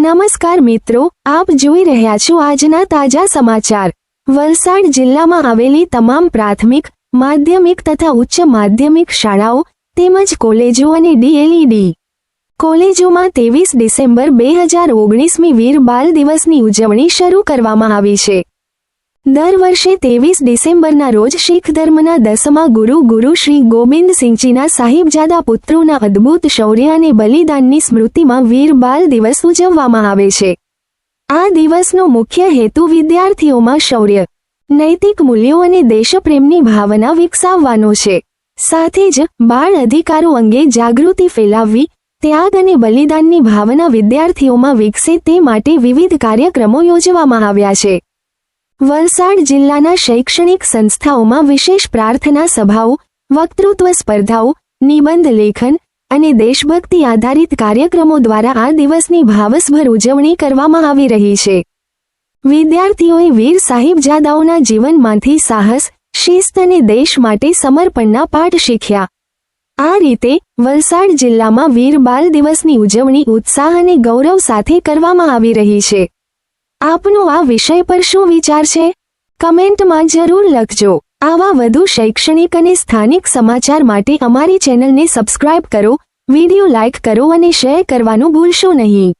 નમસ્કાર મિત્રો, આપ જોઈ રહ્યા છો આજના તાજા સમાચાર. વલસાડ જિલ્લામાં આવેલી તમામ પ્રાથમિક, માધ્યમિક તથા ઉચ્ચ માધ્યમિક શાળાઓ તેમજ કોલેજો અને ડીએલઈડી કોલેજોમાં ત્રેવીસ ડિસેમ્બર બે હજાર ઓગણીસમી વીર બાલ દિવસની ઉજવણી શરૂ કરવામાં આવી છે. દર વર્ષે ત્રેવીસ ડિસેમ્બરના રોજ શીખ ધર્મના દસમા ગુરુ ગુરુ શ્રી ગોબિંદસિંહજીના સાહિબજાદા પુત્રોના અદ્ભુત શૌર્ય અને બલિદાનની સ્મૃતિમાં વીર બાલ દિવસ ઉજવવામાં આવે છે. આ દિવસનો મુખ્ય હેતુ વિદ્યાર્થીઓમાં શૌર્ય, નૈતિક મૂલ્યો અને દેશપ્રેમની ભાવના વિકસાવવાનો છે. સાથે જ બાળ અધિકારો અંગે જાગૃતિ ફેલાવવી, ત્યાગ અને બલિદાનની ભાવના વિદ્યાર્થીઓમાં વિકસે તે માટે વિવિધ કાર્યક્રમો યોજવામાં આવ્યા છે. વલસાડ જિલ્લાના શૈક્ષણિક સંસ્થાઓમાં વિશેષ પ્રાર્થના સભાઓ, વક્તૃત્વ સ્પર્ધાઓ, નિબંધ લેખન અને દેશભક્તિ આધારિત કાર્યક્રમો દ્વારા આ દિવસની ભાવસભર ઉજવણી કરવામાં આવી રહી છે. વિદ્યાર્થીઓએ વીર સાહિબજાદાઓના જીવનમાંથી સાહસ, શિસ્ત અને દેશ માટે સમર્પણના પાઠ શીખ્યા. આ રીતે વલસાડ જિલ્લામાં વીર બાલ દિવસની ઉજવણી ઉત્સાહ અને ગૌરવ સાથે કરવામાં આવી રહી છે. આપનો આ વિષય પર શું વિચાર છે? કમેન્ટમાં જરૂર લખજો. આવા વધુ શૈક્ષણિક અને સ્થાનિક સમાચાર માટે અમારી ચેનલને સબસ્ક્રાઇબ કરો, વિડિયો લાઇક કરો અને શેર કરવાનું ભૂલશો નહીં.